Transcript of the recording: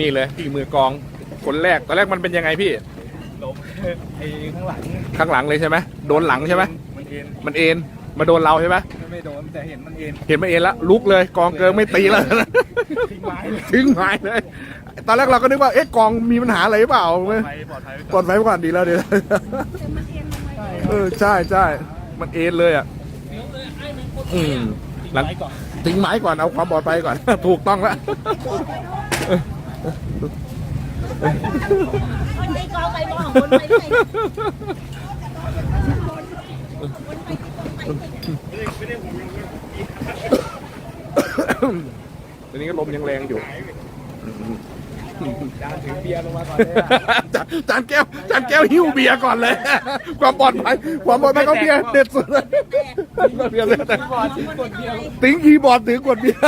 นี่เลยพี่มือกลอง คนแรกตอนแรกมันเป็นยังไงพี่ลมไอ้ข้างหลังข้างหลังเลยใช่ไหมโดนหลังใช่ไหมมันเอ็นมันเอ็นมาโดนเราใช่ไหมไม่โดนแต่เห็นมันเอ็นเห็นมันเอ็นแล้วลุกเลยกองเกิงไม่ตีแล้วทิ้งไม้เลยทิ้งหายเลย ตอนแรกเราก็นึกว่าเอ๊ะกองมีปัญหาอะไรหรือเปล่าปลอดภัยปลอดภัยปลอดภัยไว้ก่อนดีแล้วดีแล้วเออใช่ใช่มันเอ็นเลยอะอืม หลังไม้ก่อนทิ้งไม้ก่อนเอาความปลอดภัยก่อน ถูกต้องแล้วคนไปกองไปมองคนไปไหนตอนนี้ก็ลมยังแรงอยู่ จานถือเบียร์ลงมาก่อนเลยจานแก้วจานแก้วหิ้วเบียร์ก่อนเลย ความปลอดภัยความปลอดภัยของเบียร์เด็ดสุดเลยเบียร์เลยแต่ติ้งคีย์บอร์ดถือกดเบียร์